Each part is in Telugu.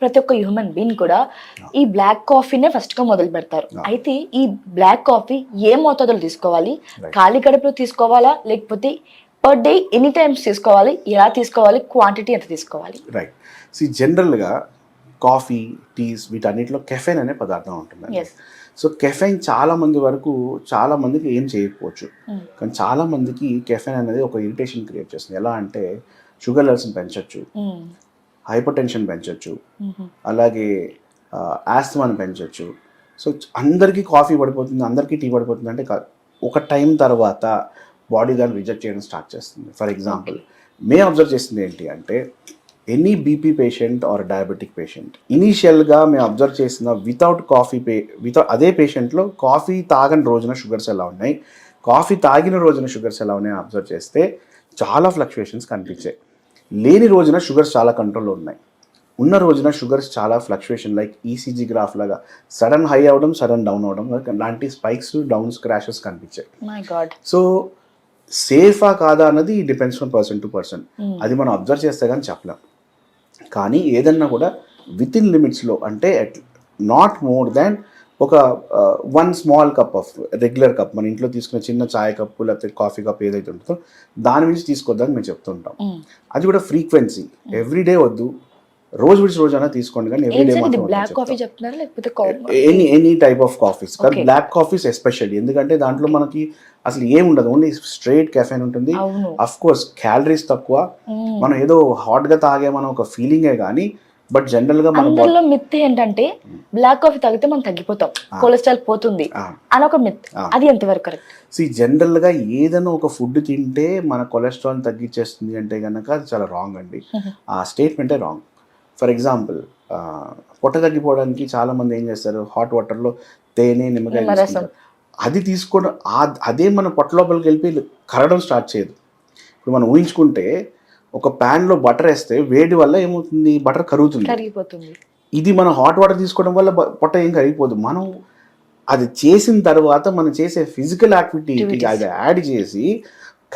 ప్రతి ఒక్క హ్యూమన్ బీయింగ్ కూడా ఈ బ్లాక్ కాఫీనే ఫస్ట్గా మొదలు పెడతారు. అయితే ఈ బ్లాక్ కాఫీ ఏ మోతాదులో తీసుకోవాలి. ఖాళీ కడుపులో తీసుకోవాలా? లేకపోతే పర్ డే ఎనీ టైమ్స్ తీసుకోవాలి? ఎలా తీసుకోవాలి? క్వాంటిటీ ఎంత తీసుకోవాలి? రైట్ సి జనరల్గా కాఫీ టీస్ వీటన్నిటిలో కెఫెన్ అనే పదార్థం ఉంటుంది సో కెఫెన్ చాలా మంది వరకు చాలా మందికి ఏం చేయకపోవచ్చు. Mm. కానీ చాలా మందికి కెఫెన్ అనేది ఒక ఇరిటేషన్ క్రియేట్ చేస్తుంది. ఎలా అంటే షుగర్ లెవెల్స్ని పెంచవచ్చు హైపర్ టెన్షన్ పెంచవచ్చు అలాగే ఆస్తమాని పెంచవచ్చు సో అందరికీ కాఫీ పడిపోతుంది అందరికీ టీ పడిపోతుంది అంటే ఒక టైం తర్వాత బాడీ దాన్ని రిజెక్ట్ చేయడం స్టార్ట్ చేస్తుంది. ఫర్ ఎగ్జాంపుల్ మే అబ్జర్వ్ చేసింది ఏంటి అంటే any BP patient or diabetic patient ఇనీషియల్గా మేము అబ్జర్వ్ చేసిన వితౌట్ కాఫీ పే వితౌట్ అదే పేషెంట్లో కాఫీ తాగని రోజున షుగర్స్ ఎలా ఉన్నాయి కాఫీ తాగిన రోజున షుగర్స్ ఎలా ఉన్నాయి అబ్జర్వ్ చేస్తే చాలా ఫ్లక్చుయేషన్స్ కనిపించాయి. లేని రోజున షుగర్స్ చాలా కంట్రోల్లో ఉన్నాయి. ఉన్న రోజున షుగర్స్ చాలా ఫ్లక్చుయేషన్ లైక్ ఈసీజీ గ్రాఫ్ లాగా సడన్ హై అవడం సడన్ డౌన్ అవడం లాంటి స్పైక్స్ డౌన్స్ క్రాషెస్ కనిపించాయి. సో సేఫా కాదా అన్నది depends from person to person. అది మనం అబ్జర్వ్ చేస్తే కానీ చెప్పలేం. కానీ ఏదన్నా కూడా విత్ ఇన్ లిమిట్స్లో అంటే నాట్ మోర్ దాన్ ఒక one small cup of regular cup మన ఇంట్లో తీసుకునే చిన్న చాయ్ కప్పు లేకపోతే కాఫీ కప్ ఏదైతే ఉంటుందో దాని నుంచి తీసుకోవద్దని మేము చెప్తుంటాం. అది కూడా ఫ్రీక్వెన్సీ ఎవ్రీడే వద్దు. రోజు విడిచి రోజు అయినా తీసుకోండి కానీ ఎవ్రీడే మాత్రం any any type of coffees కానీ. బ్లాక్ కాఫీస్ ఎస్పెషల్లీ ఎందుకంటే దాంట్లో మనకి అసలు ఏం ఉండదు ఓన్లీ స్ట్రైట్ కెఫెన్ ఉంటుంది అఫ్ కోర్స్ క్యాలరీస్ తక్కువ. మనం ఏదో హాట్గా తాగేమన్న ఒక ఫీలింగే కానీ బట్ జనరల్గా మన అందరిలో మిత్ ఏంటంటే బ్లాక్ కాఫీ తాగితే మనం తగ్గిపోతాం కొలెస్ట్రాల్ పోతుంది అని ఒక మిత్. అది ఎంతవరకు కరెక్ట్ సి జనరల్గా ఏదైనా ఒక ఫుడ్ తింటే మన కొలెస్ట్రాల్ తగ్గించేస్తుంది అంటే కనుక అది చాలా రాంగ్ అండి. ఆ స్టేట్మెంటే రాంగ్ ఫర్ ఎగ్జాంపుల్ పొట్ట తగ్గిపోవడానికి చాలా మంది ఏం చేస్తారు? హాట్ వాటర్లో తేనె నిమ్మకాయ. అది తీసుకోవడం అదే మన పొట్ట లోపలికి వెళ్ళి కరగడం స్టార్ట్ చేయదు. ఇప్పుడు మనం ఊహించుకుంటే ఒక ప్యాన్లో బటర్ వేస్తే వేడి వల్ల ఏమవుతుంది? బటర్ కరుగుతుంది. కరిగిపోతుంది. ఇది మనం హాట్ వాటర్ తీసుకోవడం వల్ల పొట్ట ఏం కరిగిపోదు. మనం అది చేసిన తర్వాత మనం చేసే ఫిజికల్ యాక్టివిటీకి Activities. అది యాడ్ చేసి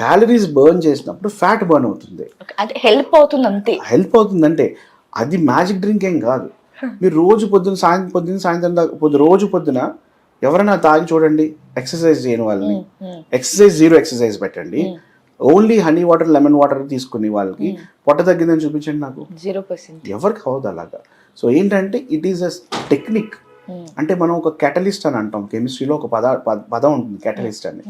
క్యాలరీస్ బర్న్ చేసినప్పుడు ఫ్యాట్ బర్న్ అవుతుంది. అంటే హెల్ప్ అవుతుంది అంతే. హెల్ప్ అవుతుందంటే అది మ్యాజిక్ డ్రింక్ ఏం కాదు. మీరు రోజు పొద్దున సాయంత్రం పొద్దున సాయంత్రం దాకా పొద్దు రోజు పొద్దున ఎవరైనా తాగి చూడండి ఎక్సర్సైజ్ చేయని వాళ్ళని. ఎక్సర్సైజ్ జీరో ఎక్సర్సైజ్ పెట్టండి. Only honey water lemon water తీసుకునే వాళ్ళకి పొట్ట తగ్గిందని చూపించండి నాకు. Zero percent. ఎవరికి అవ్వదు అలాగా. సో ఏంటంటే ఇట్ ఈస్ అ టెక్నిక్ అంటే మనం ఒక కెటలిస్ట్ అని అంటాం. కెమిస్ట్రీలో ఒక పద పద- పదం ఉంటుంది కెటలిస్ట్ అని.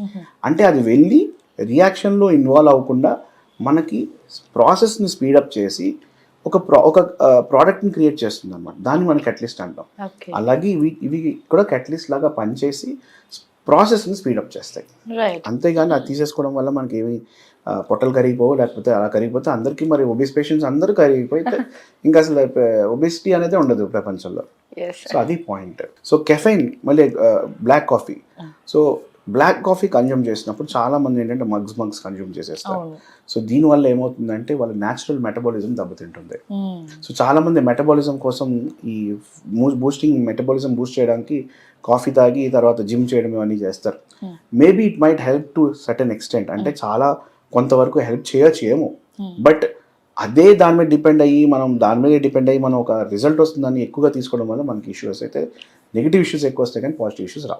అంటే అది వెళ్ళి రియాక్షన్లో ఇన్వాల్వ్ అవ్వకుండా మనకి ప్రాసెస్ని స్పీడప్ చేసి ఒక ప్రా ఒక ప్రోడక్ట్ని క్రియేట్ చేస్తుంది అనమాట దాన్ని మనం కెటలిస్ట్ అంటాం. అలాగే ఇవి ఇవి కూడా కెటలిస్ట్ లాగా పనిచేసి ప్రాసెస్ని స్పీడప్ చేస్తాయి. అంతేగాని అది తీసేసుకోవడం వల్ల మనకి ఏమి పొట్టలు కరిగిపోవు లేకపోతే అలా కరిగిపోతే అందరికీ మరి ఒబిస్ పేషెంట్స్ అందరూ కరిగిపోతే ఇంకా అసలు ఒబిసిటీ అనేది ఉండదు ప్రపంచంలో. సో అది పాయింట్ సో కెఫైన్ మళ్ళీ black coffee so black coffee consume చేసినప్పుడు చాలా మంది ఏంటంటే మగ్స్ మగ్స్ కన్జ్యూమ్ చేసేస్తారు. సో దీనివల్ల ఏమవుతుందంటే వాళ్ళ న్యాచురల్ మెటబాలిజం దెబ్బతింటుంది. సో చాలా మంది మెటబాలిజం కోసం ఈ బూస్టింగ్ మెటబాలిజం బూస్ట్ చేయడానికి కాఫీ తాగి తర్వాత జిమ్ చేయడం ఇవన్నీ చేస్తారు. Maybe it might help to certain extent అంటే చాలా కొంతవరకు హెల్ప్ చేయొచ్చు ఏమో. బట్ అదే దాని మీద డిపెండ్ అయ్యి మనం దాని మీద డిపెండ్ అయ్యి మనం ఒక రిజల్ట్ వస్తుందని ఎక్కువగా తీసుకోవడం వల్ల మనకి ఇష్యూస్ అయితే నెగిటివ్ ఇష్యూస్ ఎక్కువ వస్తాయి కానీ పాజిటివ్ ఇష్యూస్ రావు.